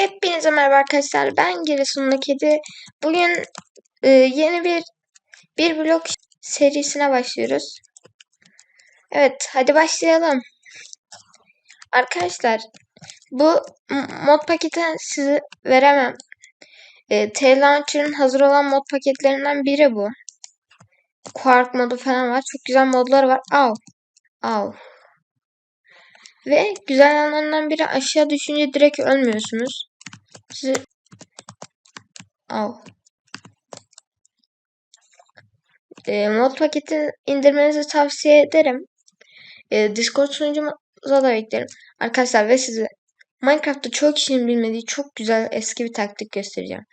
Hepinize merhaba arkadaşlar. Ben Giresunlu Kedi. Bugün e, yeni bir bir blok serisine başlıyoruz. Evet, hadi başlayalım. Arkadaşlar, bu mod paketi size veremem. E, T-Launcher'ın hazır olan mod paketlerinden biri bu. Quark modu falan var. Çok güzel modları var. Av. Av. Ve güzel yanlarından biri aşağı düşünce direkt ölmüyorsunuz. Sizi... Av. E, mod paketi indirmenizi tavsiye ederim. E, Discord sunucumuza da beklerim. Arkadaşlar ve size Minecraft'ta çok kişinin bilmediği çok güzel eski bir taktik göstereceğim.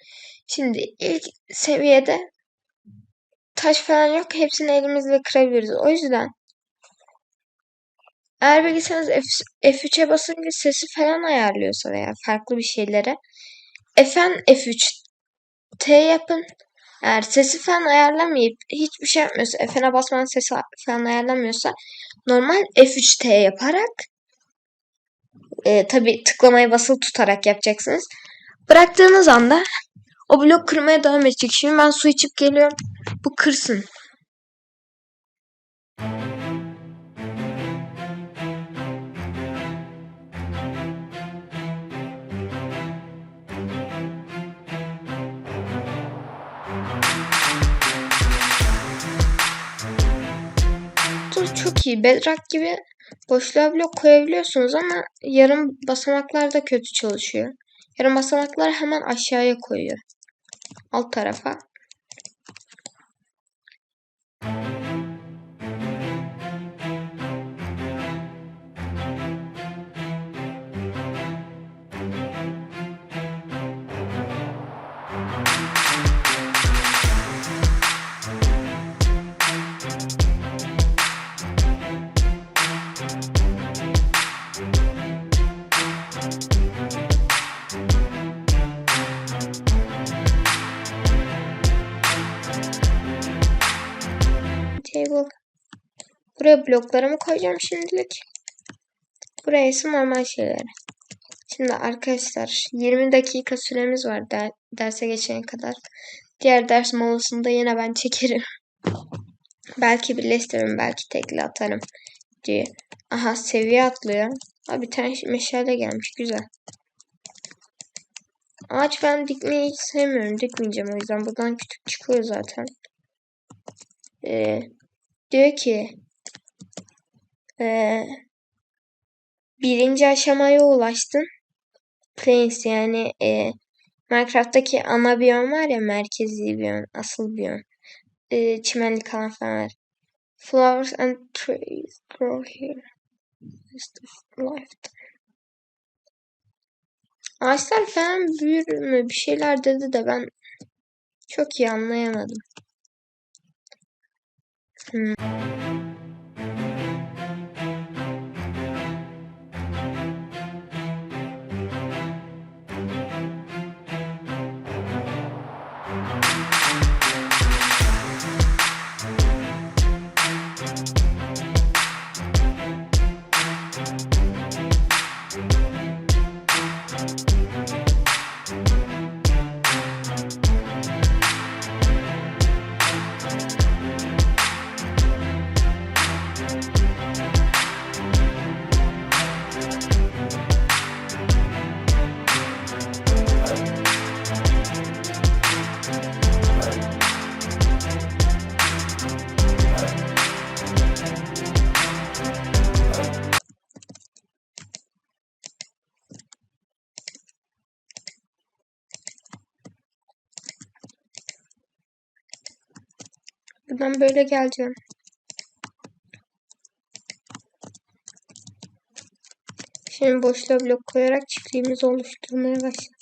Şimdi ilk seviyede taş falan yok. Hepsini elimizle kırabiliriz. O yüzden eğer bilgisayarınız F- F3'e basınca sesi falan ayarlıyorsa veya farklı bir şeylere F'n F3 T yapın. Eğer sesi falan ayarlamayıp hiçbir şey yapmıyorsa, F'ne basmanın sesi falan ayarlamıyorsa normal F3 T yaparak e, tabi tıklamayı basılı tutarak yapacaksınız. Bıraktığınız anda o blok kırmaya devam edecek. Şimdi ben su içip geliyorum. Bu kırsın. Bu çok iyi. Bedrock gibi boşluğa blok koyabiliyorsunuz ama yarım basamaklar da kötü çalışıyor. Yarım basamaklar hemen aşağıya koyuyor. Alt tarafa. Buraya bloklarımı koyacağım şimdilik. Buraya ise normal şeyleri. Şimdi arkadaşlar 20 dakika süremiz var der, derse geçene kadar. Diğer ders molasında yine ben çekerim. belki birleştiririm, belki tekli atarım diye. Aha seviye atlıyor. Abi bir tane meşale gelmiş güzel. Ağaç ben dikmeyi hiç sevmiyorum. Dikmeyeceğim o yüzden. Buradan kütük çıkıyor zaten. Ee, diyor ki ee, birinci aşamaya ulaştın. Plains yani e, Minecraft'taki ana biyom var ya merkezi biyom, asıl biyom. E, çimenlik alan falan var. Flowers and trees grow here. Rest of lifetime. Ağaçlar falan büyür mü bir şeyler dedi de ben çok iyi anlayamadım. Hmm. Buradan böyle geleceğim. Şimdi boşluğa blok koyarak çiftliğimizi oluşturmaya başladık.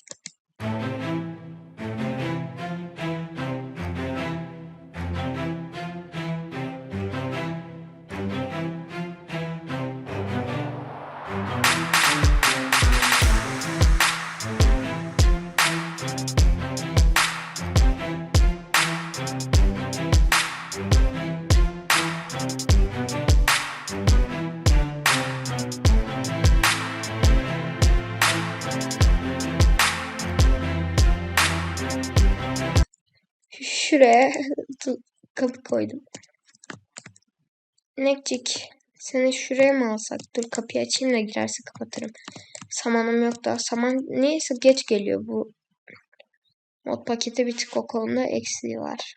Şuraya kapı koydum. Nekcik seni şuraya mı alsak? Dur kapıyı açayım da girerse kapatırım. Samanım yok da. Saman niyeyse geç geliyor bu. Mod paketi bir tık o eksiği var.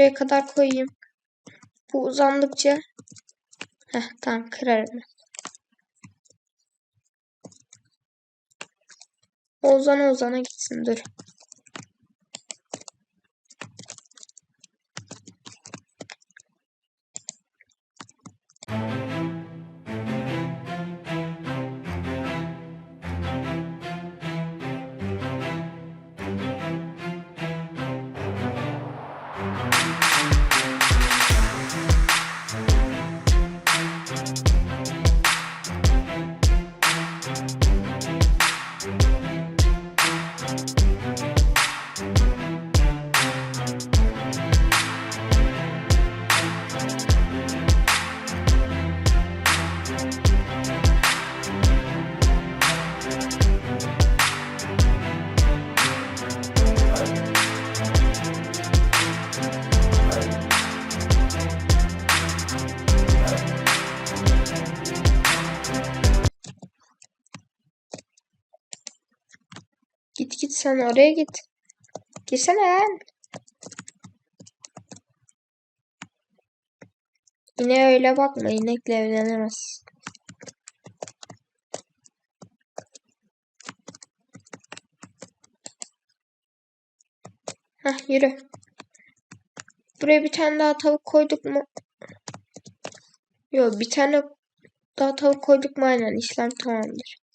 Şuraya kadar koyayım. Bu uzandıkça Heh, tamam kırarım. O uzana uzana gitsin dur. Sen oraya git. Girsene lan. Yine öyle bakma. İnekle evlenemez. Hah yürü. Buraya bir tane daha tavuk koyduk mu? Yok bir tane daha tavuk koyduk mu aynen işlem tamamdır.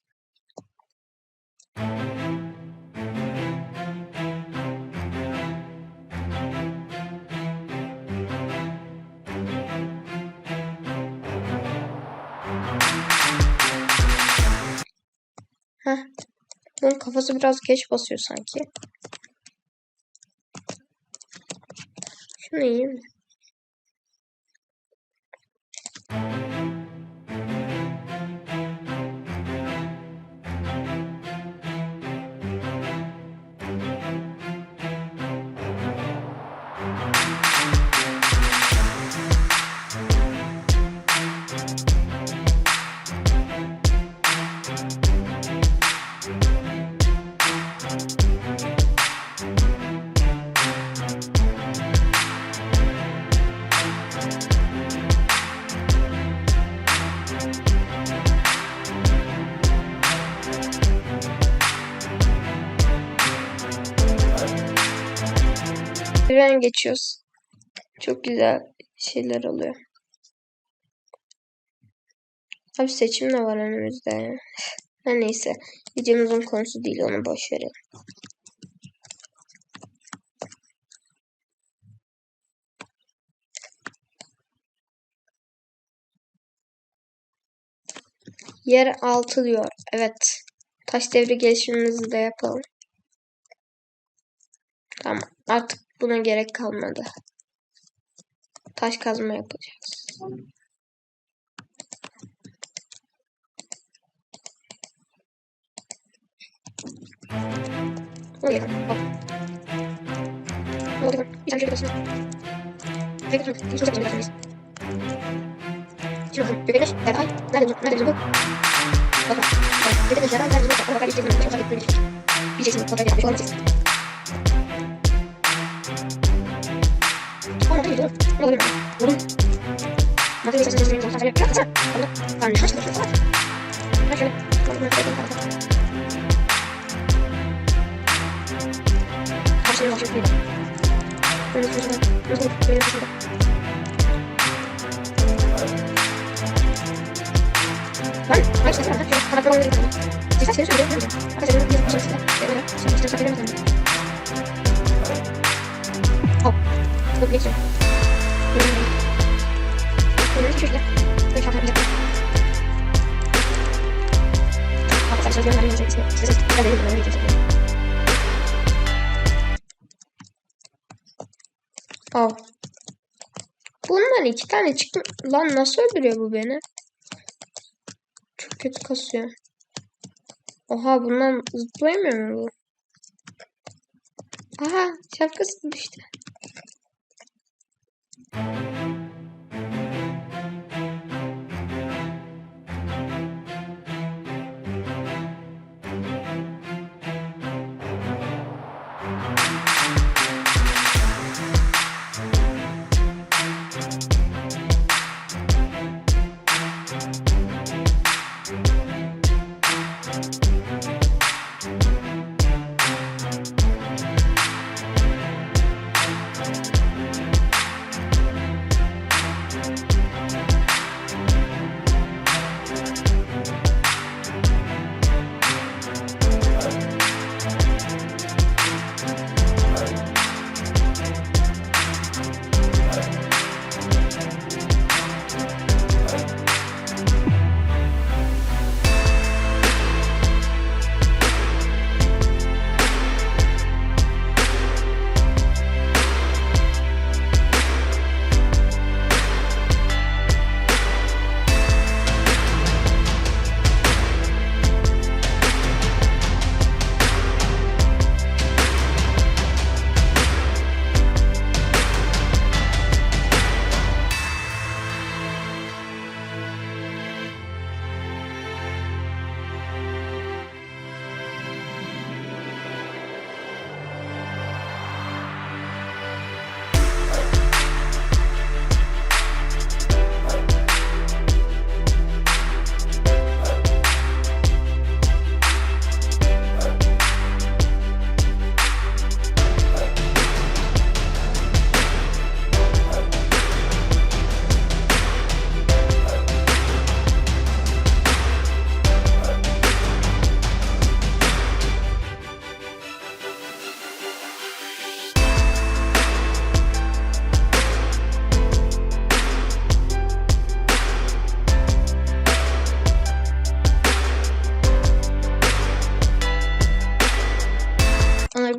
Heh. Bunun kafası biraz geç basıyor sanki. Şunu yiyeyim mi? Tren geçiyoruz. Çok güzel şeyler oluyor. Abi seçim de var önümüzde. Her neyse. Videomuzun konusu değil onu boş verelim. Yer altı diyor. Evet. Taş devri gelişimimizi de yapalım. Tamam. Artık buna gerek kalmadı. Taş kazma yapacağız. Ne oldu? Bir tane şöyle basın. Şöyle götürün. Şimdi sosyal medyada basın. Şimdi bakın. Göbekler. Eray. Nerede bizim? Nerede bizim bu? Bakın. Göbekler. Eray. Nerede bizim bu? Bakın. Bakın. Bakın. Bakın. Bakın. Bakın. 어? 너그게있 어? Al. Bundan iki tane çıktı. Lan nasıl öldürüyor bu beni? Çok kötü kasıyor. Oha bundan zıplayamıyor mu bu? Aha şapkası düştü.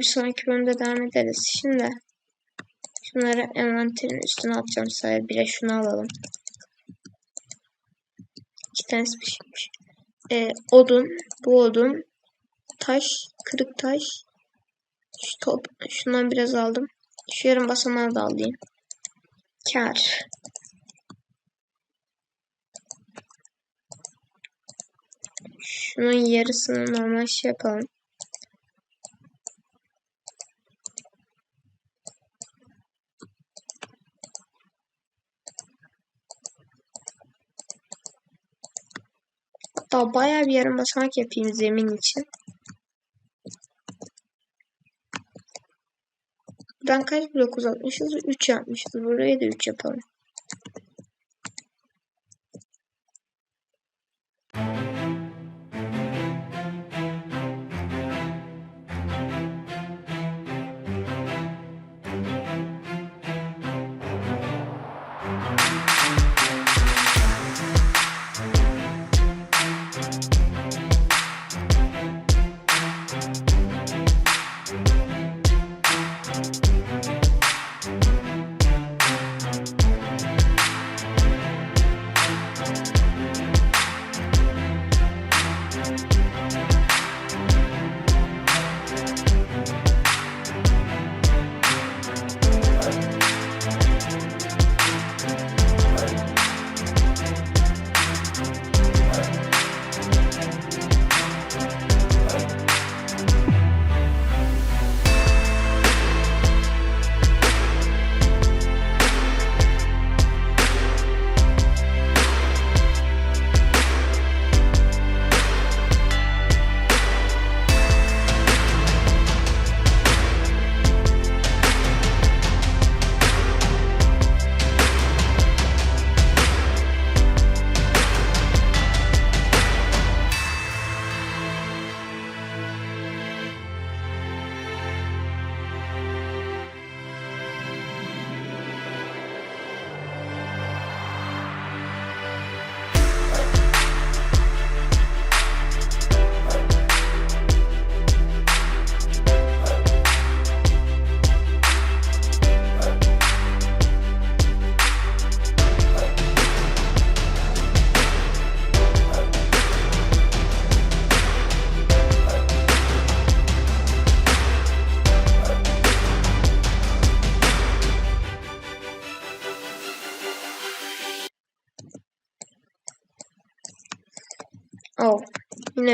sonraki bölümde devam ederiz. Şimdi şunları envanterin üstüne atacağım sahaya. Bir de şunu alalım. İki tanesi pişmiş. Ee, odun, bu odun, taş, kırık taş, şu top, şundan biraz aldım. Şu yarım basamağı da alayım. Kar. Şunun yarısını normal şey yapalım. Hatta baya bir yarım basamak yapayım zemin için. Buradan kaç blok uzatmışız? 3 yapmışız. Buraya da 3 yapalım.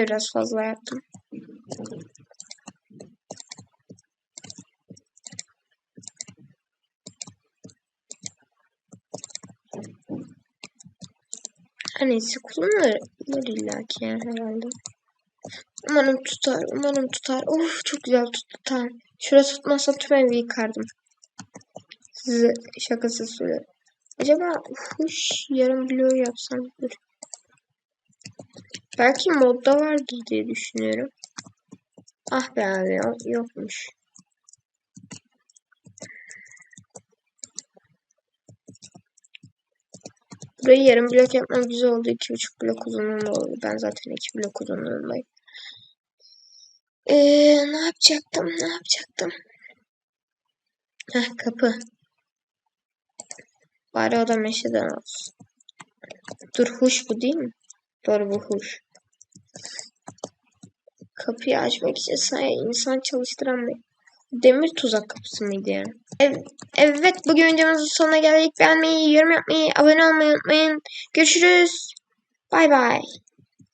Biraz fazla yaptım. Her neyse kullanılır illaki yani herhalde. Umarım tutar, umarım tutar. Of çok güzel tamam. Şurası tutmazsa tüm evi yıkardım. Size şakası söylüyorum. Acaba huş yarım bloğu yapsam dur. Belki modda vardır diye düşünüyorum. Ah be abi yokmuş. Burayı yarım blok yapmam güzel oldu. iki buçuk blok uzunluğunda oldu. Ben zaten iki blok uzunluğundayım. Ee, ne yapacaktım? Ne yapacaktım? Heh, kapı. Bari o da meşeden olsun. Dur huş bu değil mi? Doğru bu huş. Kapıyı açmak için sahaya insan çalıştıran bir demir tuzak kapısı mıydı yani? Evet, evet bugün videomuzun sonuna geldik. Beğenmeyi, yorum yapmayı, abone olmayı unutmayın. Görüşürüz. Bay bay.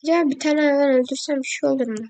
Ya bir tane hayvan öldürsem bir şey olur mu?